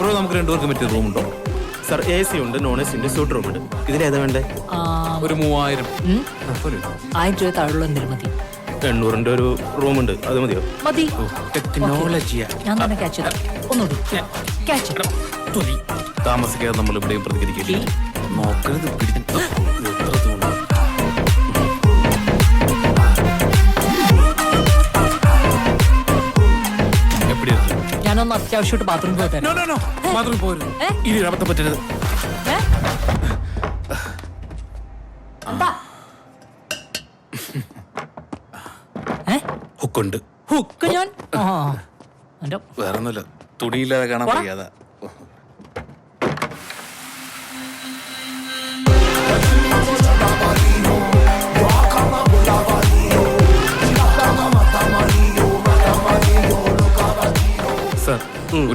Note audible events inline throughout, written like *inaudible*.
Bro നമുക്ക് രണ്ടുപേർക്ക് പറ്റിയ റൂം ഉണ്ടോ സാർ എ സി ഉണ്ട് നോൺ എ സി ഉണ്ട് സ്യൂട്ട് റൂം ഉണ്ട്. ഇതിലേതാ വേണ്ടേ? ഒരു മൂവായിരം. ആയിരം രൂപ താഴെയുള്ള എന്തെങ്കിലും മതി? എണ്ണൂറിന്റെ ഒരു റൂം ഉണ്ട് അത് മതിയോ? മതി. ടെക്നോളജിയാ ഞാൻ തന്നെ ക്യാച്ച് ഒന്നുകൂടി. ക്യാച്ച് താമസിക്കാതെ നമ്മൾ ഇവിടെയും പ്രതികരിക്കില്ല നോക്കരുത് *gasps* ഞാനൊന്ന് അത്യാവശ്യമായിട്ട് ബാത്റൂമിൽ പോയി നോ നോ നോ no. ബാത്റൂമിൽ പോകരുത്. ഏ? ഇനി ഒരു അബദ്ധം പറ്റരുത്? ഹുക്കുണ്ട്. ഹുക്ക് ഞാൻ? ആ എന്റെ വേറെ ഒന്നുമില്ല തുണിയില്ലാതെ കാണാൻ പറയാതാ വയ്യാതാ.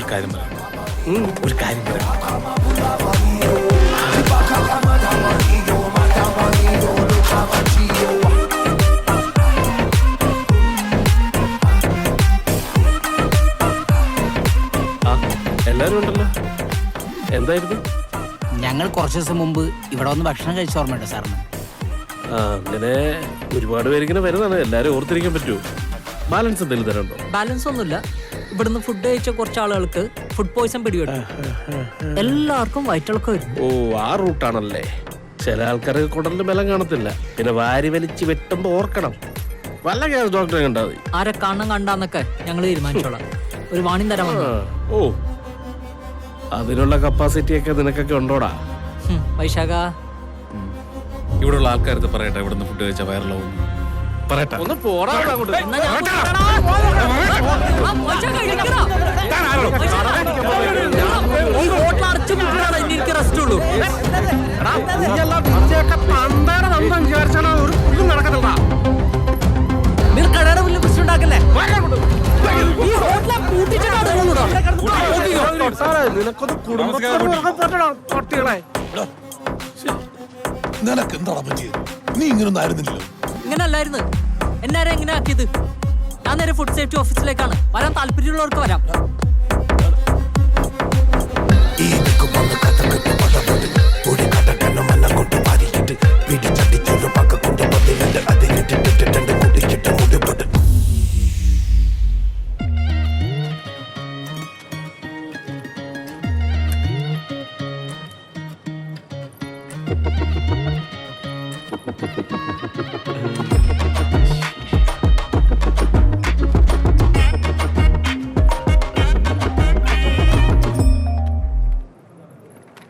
ഒരു കാര്യം പറയാം ഒരു കാര്യം പറയാം എല്ലാരും ഉണ്ടല്ലോ? എന്തായിരുന്നു? ഞങ്ങൾ കുറച്ച് ദിവസം മുമ്പ് ഇവിടെ വന്ന് ഭക്ഷണം കഴിച്ച ഓർമ്മയുണ്ട് സാറിന്. അങ്ങനെ ഒരുപാട് പേരിങ്ങനെ വരുന്നതാണ്. എല്ലാരും ഓർത്തിരിക്കാൻ പറ്റുമോ? ബാലൻസ് എന്തെങ്കിലും തരണ്ടോ ബാലൻസ് ഒന്നുമില്ല. ഇവിടുന്ന് ഫുഡ് കഴിച്ച കുറച്ച് ആളുകൾക്ക് ഫുഡ് പോയിസൺ പിടിപെട്ടു. എല്ലാവർക്കും വയറ്റിളക്കം വരുന്നു ഓ ആ റൂട്ടാണല്ലേ. ചില ആൾക്കാർക്ക് കുടലിന് ബലം കാണത്തില്ല. പിന്നെ വാരി വലിച്ച് വെട്ടുമ്പോ ഓർക്കണം. വല്ല ഗ്യാസ് ഡോക്ടറെ കണ്ടാ മതി. ആരെ കാണണം കണ്ടാന്നൊക്കെ ഞങ്ങൾ തീരുമാനിച്ചോളാം. ഒരു വാണിംഗ് തരാൻ ആ, ഓ. അതിനുള്ള കപ്പാസിറ്റി ഒക്കെ നിനക്കൊക്കെ ഉണ്ടോടാ? വൈശാഖ. ഇവിടെയുള്ള ആൾക്കാരത്ത് പറയട്ടെ ഇവിടുന്ന് ഫുഡ് കഴിച്ചാൽ വയറിലാവും പറയട്ടെ ഒന്ന് പോടാ പ്രശ്നം ഉണ്ടാക്കല്ലേ ഈ ഹോട്ടലെ നിനക്കൊന്ന് എന്താടാ പറ്റിയത് നീ ഇങ്ങനൊന്നും ആയിരുന്നില്ലല്ലോ ഇങ്ങനെ അല്ലായിരുന്നു എന്നാരെ എങ്ങനെ ആക്കിയത്? ഞാൻ നേരെ ഫുഡ് സേഫ്റ്റി ഓഫീസിലേക്കാണ് വരാൻ താല്പര്യമുള്ളവർക്ക് വരാം.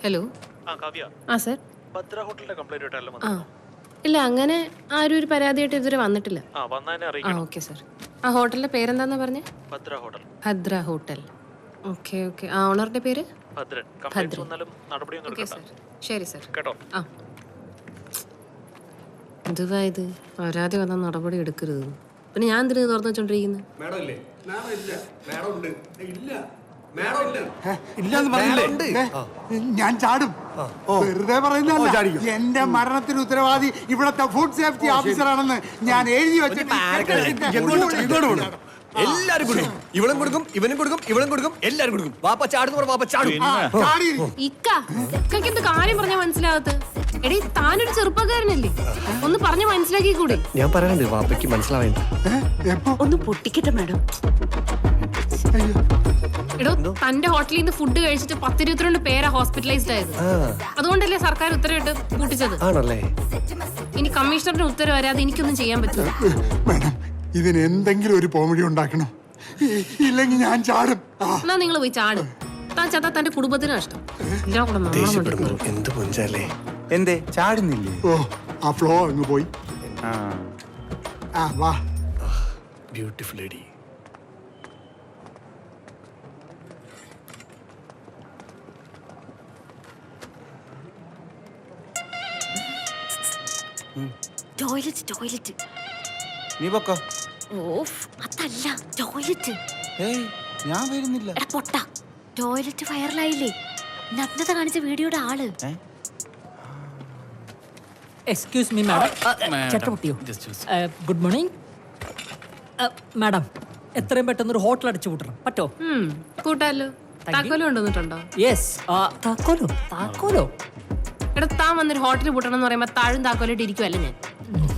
ഹലോ ആ സർ ആ ഇല്ല അങ്ങനെ ആരും ഒരു പരാതിയായിട്ട് ഇതുവരെ വന്നിട്ടില്ല. ആ ഓക്കെ സർ ആ ഹോട്ടലിന്റെ പേരെന്താന്നാ പറഞ്ഞേ? Bhadra hotel. Bhadra hotel. Okay okay ആ ഓണറുടെ പേര്? ഭദ്രൻ. ഓക്കെ സർ ശരി സർ ആ. എന്തുവാ ഇത്? പരാതി വന്നാൽ നടപടി എടുക്കരുത്. പിന്നെ ഞാൻ എന്തിനു തുറന്നു വെച്ചോണ്ടിരിക്കുന്നത് ഞാൻ ചാടും. വെറുതെ പറയുന്നതല്ല. എന്റെ മരണത്തിന് ഉത്തരവാദി ഇവിടത്തെ ഫുഡ് സേഫ്റ്റി ഓഫീസറാണെന്ന് ഞാൻ എഴുതി വെച്ചിട്ട് എല്ലാരും കൊടുക്കും. ഇവളും കൊടുക്കും ഇവനും കൊടുക്കും ഇവളും കൊടുക്കും എല്ലാരും കൊടുക്കും. വാപ്പ ചാടുന്ന പറ വാപ്പ ചാടും. ആ, ഇക്ക ഇക്കയ്ക്ക് എന്ത് കാര്യം പറഞ്ഞാൽ മനസ്സിലാവത്ത് എടീ താനൊരു ചെറുപ്പക്കാരനല്ലേ? ഒന്ന് പറഞ്ഞു മനസ്സിലാക്കി കൂടെ ഞാൻ പറയണ്ടേ വാപ്പയ്ക്ക് മനസ്സിലാവേണ്ട. എപ്പോ? ഒന്ന് പൊട്ടിക്കട്ടെ മാഡം. എടോ തന്റെ ഹോട്ടലിൽ നിന്ന് ഫുഡ് കഴിച്ചിട്ട് പത്തിരുപത്തിരണ്ട് പേരാ ഹോസ്പിറ്റലൈസ്ഡ് ആയത്. അതുകൊണ്ടല്ലേ സർക്കാർ ഉത്തരവിട്ട് കൂട്ടിച്ചത്? ആണല്ലേ? ഇനി കമ്മീഷണറിന്റെ ഉത്തരവ് വരാതെ എനിക്കൊന്നും ചെയ്യാൻ പറ്റില്ല. മാഡം ഇതിന് എന്തെങ്കിലും ഒരു പോമഡി ഉണ്ടാക്കണം. ഇല്ലെങ്കിൽ ഞാൻ ചാടും. എന്നാ നിങ്ങൾ പോയി ചാട്. താൻ ചത്താ തന്റെ കുടുംബത്തിന് നഷ്ടം. കൂടെ നാണം എന്ത് പൊഞ്ചാലേ? എന്തേ? ചാടുന്നില്ലേ? ഓ ആ ഫ്ലോ അങ്ങ് പോയി. ആ വാ. Beautiful lady. Toilet toilet. നീ പൊക്കോ. ഓഫ് അതല്ല ടോയ്ലറ്റ്. ഏയ് ഞാൻ വരുന്നില്ല. എടാ പൊട്ട. ടോയ്ലറ്റ് വൈറലായില്ലേ നഗ്നത കാണിച്ച വീഡിയോയുടെ ആൾ. എക്സ്ക്യൂസ് മീ മാഡം ചട്ടപൊട്ടിയോ ഗുഡ് മോർണിംഗ് മാഡം എത്രയും പെട്ടെന്ന് ഒരു ഹോട്ടൽ അടിച്ചു കൂട്ടണം പറ്റോ? കൂട്ടാലോ. താക്കോലും കൊണ്ടുവന്നിട്ടുണ്ടോ? യെസ് താക്കോലോ? താക്കോലോ? എടാ താൻ വന്നൊരു ഹോട്ടലിൽ പൂട്ടണം എന്ന് പറയുമ്പോൾ താഴും താക്കോലിട്ട് ഇരിക്കുവല്ലേ ഞാൻ?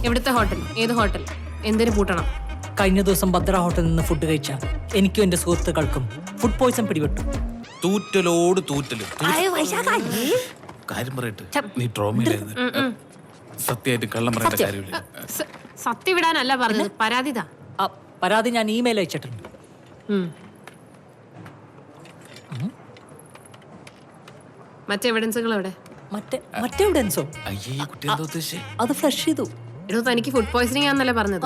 എവിടുത്തെ ഹോട്ടൽ? ഏത് ഹോട്ടൽ? എന്തിനു പൂട്ടണം? കഴിഞ്ഞ ദിവസം ഭദ്ര ഹോട്ടലിൽ നിന്ന് ഫുഡ് കഴിച്ച എനിക്കും എന്റെ സുഹൃത്തുക്കൾക്കും ഫുഡ് പോയിസൺ പിടിപെട്ടു. തൂറ്റലോട് തൂറ്റൽ. കാര്യം പറയട്ടെ. നീ ട്രോമയിലായിരുന്നു സത്യമായിട്ട് കള്ളം പറയേണ്ട കാര്യമില്ല. സ- സത്യം വിടാനല്ല പറഞ്ഞത് പരാതിതാ. ആ, പരാതി ഞാൻ ഇമെയിൽ അയച്ചിട്ടുണ്ട്. മറ്റെവിഡൻസുകൾ എവിടെ മറ്റേ മറ്റേ എവിഡൻസോ അത് ഫ്ലഷ് ചെയ്തു. എടോ തനിക്ക് ഫുഡ് പോയിസണിംഗ് ആണെന്നല്ലേ പറഞ്ഞത്?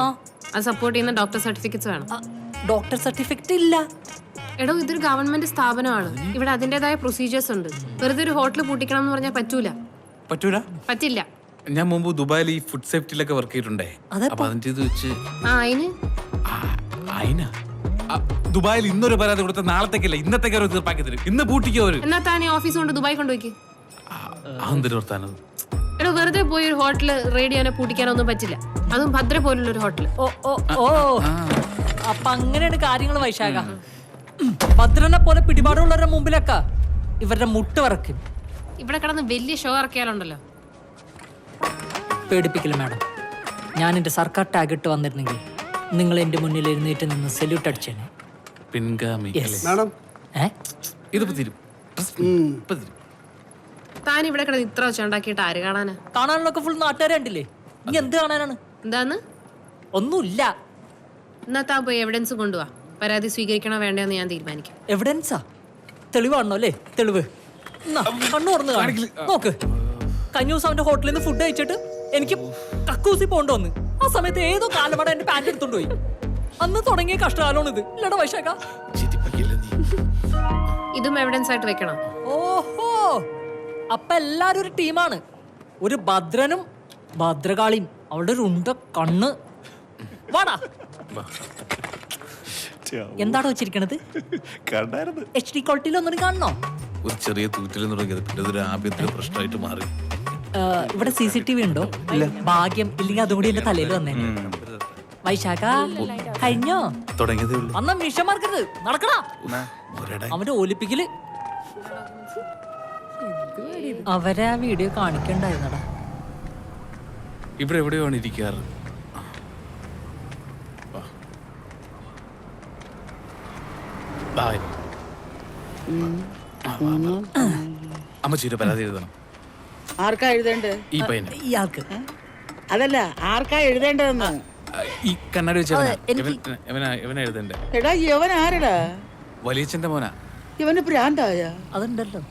അത് സപ്പോർട്ട് ചെയ്യുന്ന ഡോക്ടർ സർട്ടിഫിക്കറ്റ്സ് വേണം. ഡോക്ടർ സർട്ടിഫിക്കറ്റ് ഇല്ല. എടോ ഇതൊരു ഗവൺമെന്റ് സ്ഥാപനമാണ്. ഇവിടെ അതിന്റേതായ പ്രൊസീജിയേഴ്സ് ഉണ്ട്. വെറുതെ ഒരു ഹോട്ടൽ പൂട്ടിക്കണം എന്ന് പറഞ്ഞാൽ പറ്റൂല. പറ്റൂല? പറ്റില്ല. ഞാൻ മുമ്പ് ദുബായിൽ ഈ ഫുഡ് സേഫ്റ്റിയിലൊക്കെ വർക്ക് ചെയ്തിട്ടുണ്ടേ? അപ്പൊ അതിന്റെ ഇത് വെച്ച് ദുബായിൽ ഇന്നൊരു പരാതി കൊടുത്ത നാളത്തേക്കല്ല ഇന്നത്തേക്ക് തീർപ്പാക്കി തരും. ഇന്ന് പൂട്ടിക്കോ എന്നാ താൻ ഓഫീസ് കൊണ്ട് ദുബായ് കൊണ്ടുപോയിക്ക്? അതെന്തൊരു വർത്താനത് എടോ വെറുതെ പോയി ഒരു ഹോട്ടൽ റേഡിയോനെ ചെയ്യാനോ പൂട്ടിക്കാനോ ഒന്നും പറ്റില്ല. അതും ഭദ്ര പോലുള്ള ഒരു ഹോട്ടൽ ഓ ഓ. ഓ അപ്പൊ അങ്ങനെയാണ് കാര്യങ്ങൾ വൈശാഖ. ഭദ്രനെ പോലെ പിടിപാടുള്ളവരുടെ മുമ്പിലൊക്കെ ഇവരുടെ മുട്ട വറക്കും ഇവിടെ കിടന്ന് വലിയ ഷോ ഇറക്കിയാലുണ്ടല്ലോ. പേടിപ്പിക്കില്ല മാഡം. ഞാൻ എന്റെ സർക്കാർ ടാഗ് ഇട്ട് വന്നിരുന്നെങ്കിൽ നിങ്ങൾ എന്റെ മുന്നിൽ എഴുന്നേറ്റ് നിന്ന് സെല്യൂട്ട് അടിച്ചേനെ. പിൻഗാമി മാഡം. ഏ? ഇതിപ്പോ തീരും. ഇപ്പൊ തീരും. താൻ ഇവിടെ കിടന്ന് ഇത്ര വെച്ച് ഉണ്ടാക്കിയിട്ട് ആര് കാണാനാ? കാണാനുള്ളൊക്കെ ഫുൾ നാട്ടുകാരെ കണ്ടില്ലേ? ഇനി എന്ത് കാണാനാണ്? എന്താന്ന്? ഒന്നുമില്ല. എന്നാ താൻ പോയി എവിഡൻസ് കൊണ്ടുവാ. പരാതി സ്വീകരിക്കണോ വേണ്ടെന്ന് ഞാൻ തീരുമാനിക്കും. എവിഡൻസാ തെളിവാണോ അല്ലേ? തെളിവ്. കണ്ണു തുറന്ന്. നോക്ക്. കഴിഞ്ഞ ദിവസം അവന്റെ ഹോട്ടലിൽ നിന്ന് ഫുഡ് കഴിച്ചിട്ട് എനിക്ക് കക്കൂസി പോകണ്ട വന്ന്. ആ സമയത്ത് ഏതോ കാലമട എന്റെ പാന്റ് എടുത്തോണ്ട് പോയി. അന്ന് തുടങ്ങിയ കഷ്ടകാലമാണ് ഇത് ഇല്ലടാ വൈശാഖ. ഇതും എവിഡൻസ് ആയിട്ട് വെക്കണം. ഓഹോ. അപ്പൊ എല്ലാരും ഒരു ടീമാണ്. ഒരു ഭദ്രനും ഭദ്രകാളിയും. അവളുടെ ഒരു ഉണ്ട കണ്ണ്. വാടാ. എന്താണ് വെച്ചിരിക്കണത്? എച്ച് ഡി ക്വാളിറ്റിയിൽ ഒന്നും കാണണോ? ഒരു ചെറിയ തൂറ്റിൽ തുടങ്ങിയത്. പിന്നെ ഒരു ആഭ്യന്തര പ്രശ്നമായിട്ട് മാറി. ഇവിടെ സി സി ടി വി ഉണ്ടോ? ഭാഗ്യം. ഇല്ലെങ്കിൽ അതും കൂടി എന്റെ തലയിൽ വന്നേ വൈശാഖ കഴിഞ്ഞോ? തുടങ്ങിയതേ ഉള്ളൂ. അന്ന മിഷന്മാർക്കരുത് നടക്കടാ. ഒരെടാ അവന്റെ ഒലിപ്പിക്കൽ. അവരെ ആ വീഡിയോ കാണിക്കണ്ടായിരുന്നടാ. ഇവിടെ എവിടെയാണ് ഇരിക്കാറ്. അമ്മച്ചിയുടെ പരാതി എഴുതണം. ആർക്കാ എഴുതേണ്ടത്? ഈ പയ്യനെ. ഇയാൾക്ക്. അതല്ല ആർക്കാ എഴുതേണ്ടതെന്ന്? ഈ കണ്ണാടി ഇവനാ. എഴുതണ്ടേ എടാ യവൻ ആരടാ വലിയച്ഛന്റെ മോനാ. ഇവന് പ്രാന്തായ. അതുണ്ടല്ലോ.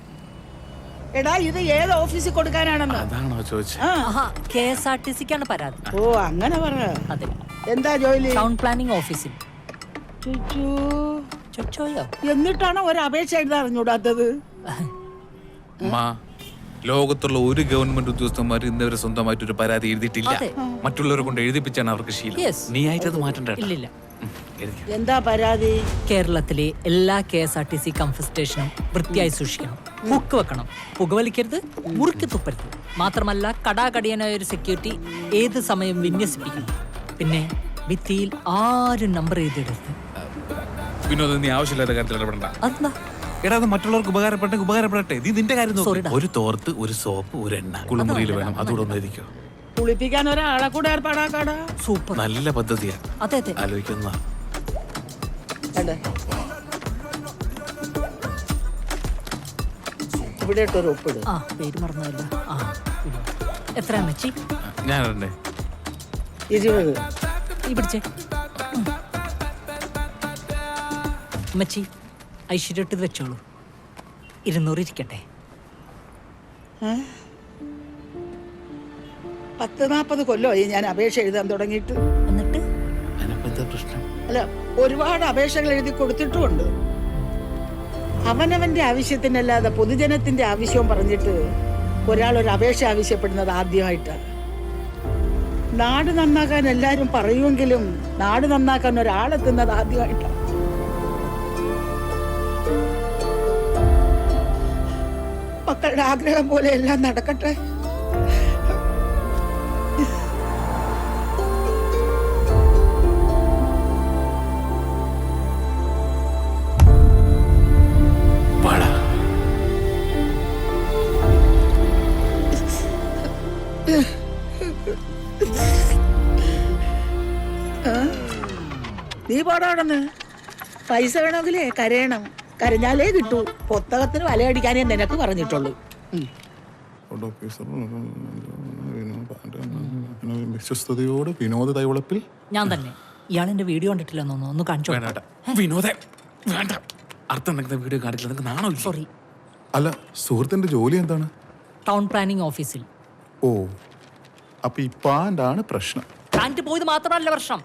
എടാ ഇത് ഏത് ഓഫീസിൽ കൊടുക്കാനാണെന്ന്? അതാണോ ചോദിച്ചത് ആ. ആഹാ കെ എസ് ആർ ടി സിക്കാണ് പരാതി. ഓ അങ്ങനെ പറ. അതെ. എന്താ ജോലി? ടൗൺ പ്ലാനിംഗ് ഓഫീസിൽ. ചുച്ചൂ. ചൊച്ചോയോ? എന്നിട്ടാണോ ഒരു അപേക്ഷ എഴുതാൻ അറിഞ്ഞൂടാത്തത് ലോകത്തുള്ള ഒരു ഗവൺമെന്റ് ഉദ്യോഗസ്ഥന്മാർ ഇന്നവരെ സ്വന്തമായിട്ട് ഒരു പരാതി എഴുതിയിട്ടില്ല. അതെ. മറ്റുള്ളവരെ കൊണ്ട് എഴുതിപ്പിച്ചാണ് അവർക്ക് ശീലം. Yes. നീ ആയിട്ട് അത് മാറ്റണ്ട കേട്ടോ. ഇല്ലില്ല. എന്താ പരാതി? കേരളത്തിലെ എല്ലാ K S R T C comfort സ്റ്റേഷനും വൃത്തിയായി സൂക്ഷിക്കണം. ഹുക്ക് വെക്കണം. പുകവലിക്കരുത് മുറുക്കി തുപ്പരുത്. മാത്രമല്ല കടാകടിയനായ ഒരു സെക്യൂരിറ്റി ഏത് സമയം വിന്യസിപ്പിക്കണം? പിന്നെ ഭിത്തിയിൽ ആരും നമ്പർ എഴുതിയിടരുത് വിനോദ് നീ ആവശ്യമില്ലാത്ത കാര്യത്തിൽ ഇടപെടണ്ട. അതെന്താ? എടാ അത് മറ്റുള്ളവർക്ക് ഉപകാരപ്പെട്ടെങ്കിൽ ഉപകാരപ്പെടട്ടെ. നീ നിന്റെ കാര്യം നോക്ക്. ഒരു തോർത്ത് ഒരു സോപ്പ് ഒരു എണ്ണ. കുളിമുറിയിൽ വേണം. അതുകൂടെ ഒന്ന് എഴുതിക്കോ കുളിപ്പിക്കാൻ ഒരാളെ കൂടെ ഏർപ്പാടാക്കാടാ? സൂപ്പർ. നല്ല പദ്ധതിയാ. അതെ അതെ. ആലോചിക്കുന്ന കണ്ടേ ഇവിടെ ഇട്ടൊരു ഒപ്പിട് ആ പേര് മറന്നതല്ല ആ. എത്ര അമ്മച്ചി? ഞാൻ ഇടണ്ടേ ഇരുപത്. ഈ പിടിച്ചേ. ഉം. അമ്മച്ചി ഐശ്വര്യട്ട് ഇത് വെച്ചോളൂ. ഇരുന്നൂറ് ഇരിക്കട്ടെ. പത്ത് നാൽപ്പത് കൊല്ലമായി ഞാൻ അപേക്ഷ എഴുതാൻ തുടങ്ങിയിട്ട്. എന്നിട്ട്? അതിനിപ്പോ എന്താ പ്രശ്നം? അല്ല ഒരുപാട് അപേക്ഷകൾ എഴുതി കൊടുത്തിട്ടുമുണ്ട്. അവനവന്റെ ആവശ്യത്തിനല്ലാതെ പൊതുജനത്തിന്റെ ആവശ്യവും പറഞ്ഞിട്ട് ഒരാൾ ഒരു അപേക്ഷ ആവശ്യപ്പെടുന്നത് ആദ്യമായിട്ടാണ്. നാട് നന്നാക്കാൻ എല്ലാവരും പറയുമെങ്കിലും നാട് നന്നാക്കാൻ ഒരാളെത്തുന്നത് ആദ്യമായിട്ടാണ്. മക്കളുടെ ആഗ്രഹം പോലെ എല്ലാം നടക്കട്ടെ? നീ പാടാണെന്ന് പൈസ വേണമെങ്കിലേ കരയണം കരഞ്ഞാലേ കിട്ടൂ വല അടിക്കാനേ നിനക്ക് പറഞ്ഞിട്ടുള്ളൂ. വിശ്വസ്തയോട് വിനോദ തൈവളപ്പിൽ ഞാൻ തന്നെ ഇയാൾ എന്റെ വീഡിയോ കണ്ടിട്ടില്ലെന്നോ ഒന്ന് കാണിച്ചു. വിനോദേ വേണ്ട അർത്ഥം എന്തെങ്കിലും വീഡിയോ കാണിച്ചില്ല നാണോ സോറി അല്ല സുഹൃത്തിന്റെ ജോലി എന്താണ് ടൗൺ പ്ലാനിംഗ് ഓഫീസിൽ ഓ അപ്പൊ ഈ പാന്റാണ് പ്രശ്നം പാന്റ് പോയത് മാത്രമല്ല പ്രശ്നം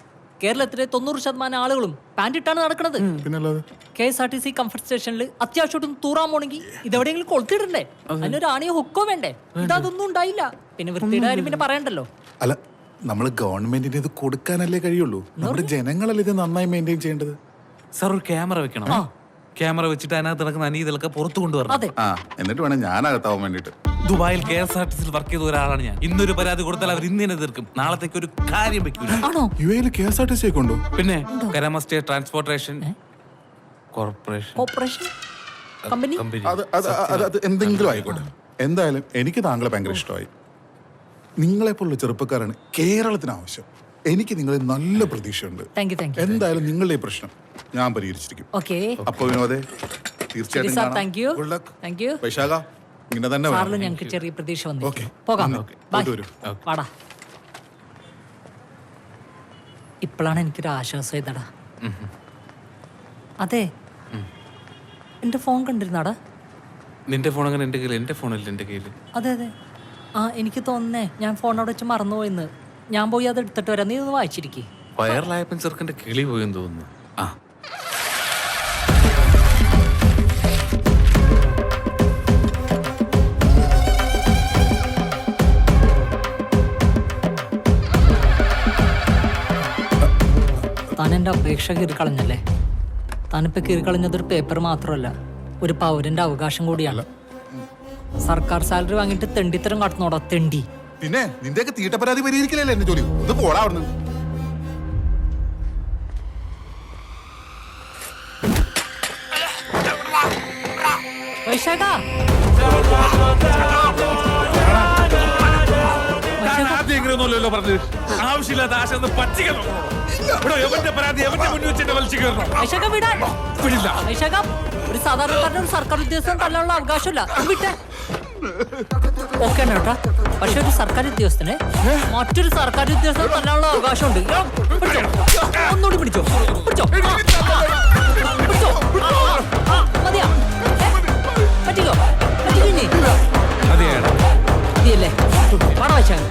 കേരളത്തിലെ തൊണ്ണൂറ് ശതമാനം ആളുകളും പാന്റ് ഇട്ടാണ് നടക്കുന്നത്. പിന്നല്ലാതെ? K S R T C comfort സ്റ്റേഷനിൽ അത്യാവശ്യമായിട്ടും തൂറാൻ പോണെങ്കിൽ ഇതെവിടെയെങ്കിലും കൊളുത്തിടണ്ടേ? അതിനൊരു ആണിയോ ഹുക്കോ വേണ്ടേ? ഇതൊന്നും ഉണ്ടായില്ല. പിന്നെ വൃത്തിയുടെ കാര്യം പിന്നെ പറയണ്ടല്ലോ. അല്ല നമ്മൾ ഗവൺമെന്റിന് ഇത് കൊടുക്കാനല്ലേ കഴിയുള്ളൂ? നമ്മുടെ ജനങ്ങളല്ലേ ഇത് നന്നായി മെയിന്റെയിൻ ചെയ്യേണ്ടത്? സാർ ഒരു ക്യാമറ വെക്കണം. ക്യാമറ വെച്ചിട്ട് അതിനകത്ത് നടക്കുന്ന അനീതിലൊക്കെ പുറത്തു കൊണ്ടുവരണം. അതെ. ആ എന്നിട്ട് വേണം ഞാനകത്താവാൻ വേണ്ടിട്ട് ദുബായിൽ കെ എസ് ആർ ടി സിയിൽ വർക്ക് ചെയ്ത ഒരാളാണ് ഞാൻ. ഇന്നൊരു പരാതി കൊടുത്താൽ അവർ ഇന്ന് തന്നെ തീർക്കും നാളത്തേക്ക് ഒരു കാര്യം വെക്കൂല. ആണോ? യു എയിൽ K S R T C ഒക്കെ ഉണ്ടോ? പിന്നെ കരമസ്റ്റേ state transportation corporation. Operation company? Company. അത് അത് അത് അത് എന്തെങ്കിലും ആയിക്കോട്ടെ. എന്തായാലും എനിക്ക് താങ്കളെ ഭയങ്കര ഇഷ്ടമായി. നിങ്ങളെപ്പോലുള്ള ചെറുപ്പക്കാരാണ് കേരളത്തിന് ആവശ്യം. എനിക്ക് നിങ്ങളെ നല്ല പ്രതീക്ഷയുണ്ട്. താങ്ക് യു താങ്ക് യു എന്തായാലും നിങ്ങളുടെ ഈ പ്രശ്നം ഞാൻ പരിഹരിച്ചിരിക്കും. ഓക്കെ അപ്പൊ വിനോദേ തീർച്ചയായിട്ടും സാർ കാണാം. Thank you Good luck. Thank you വൈശാഖ. ഇങ്ങനെ തന്നെ. സാറിൽ ഞങ്ങൾക്ക് ചെറിയ പ്രതീക്ഷ വന്നു Okay. പോകാം. Okay. വാടാ. ഇപ്പോഴാണ് എനിക്കൊരു ആശ്വാസം ഇതടാ. അതെ. എന്റെ ഫോൺ കണ്ടിരുന്നാടാ? നിന്റെ ഫോൺ അങ്ങനെ എന്റെ കയ്യിൽ എന്റെ ഫോണല്ല എന്റെ കയ്യിൽ അതെ അതെ. ആ എനിക്ക് തോന്നുന്നേ ഞാൻ ഫോൺ അവിടെ വെച്ച് മറന്നുപോയെന്ന്. ഞാൻ പോയി അത് എടുത്തിട്ട് വരാം. നീ ഒന്ന് വായിച്ചിരിക്കേ. വയറിലായപ്പൻ ചെറുക്കന്റെ കിളി പോയെന്ന് തോന്നുന്നു. താൻ എന്റെ അപേക്ഷ കീറിക്കളഞ്ഞല്ലേ? താനിപ്പോൾ കീറിക്കളഞ്ഞതൊരു പേപ്പർ മാത്രമല്ല ഒരു പൗരന്റെ അവകാശം കൂടിയാണ്. സർക്കാർ സാലറി വാങ്ങിയിട്ട് തെണ്ടിത്തരം കാട്ടുന്നോടാ തെണ്ടി. പിന്നെ നിന്റെയൊക്കെ തീട്ട പരാതി പരിഹരിക്കില്ലല്ലേ എന്റെ ജോലി? ഒന്ന് പോടാ അവിടുന്ന്. ആദ്യം പറഞ്ഞത് ആവശ്യമില്ലാത്ത ആശ ഒന്ന് പറ്റിക്കണം. എവന്റെ പരാതി എവന്റെ മുന്നിൽ വെച്ച് എന്നെ വിടാൻ. വിടില്ല. ഐഷക ഒരു സാധാരണക്കാരൻ ഒരു സർക്കാർ ഉദ്യോഗസ്ഥൻ തല്ലാനുള്ള അവകാശമില്ല. വിട്ടെ. ഓക്കെ കേട്ടാ. പക്ഷെ ഒരു സർക്കാർ ഉദ്യോഗസ്ഥനെ മറ്റൊരു സർക്കാർ ഉദ്യോഗസ്ഥൻ തല്ലാനുള്ള അവകാശമുണ്ട്. പിടിച്ചോ. ഒന്നുകൂടി പിടിച്ചോ. പിടിച്ചോ. പിടിച്ചോ. മതിയാ? പറ്റിക്കോ? പറ്റിക്കോ അതെയല്ലേ പണം വെച്ചാൽ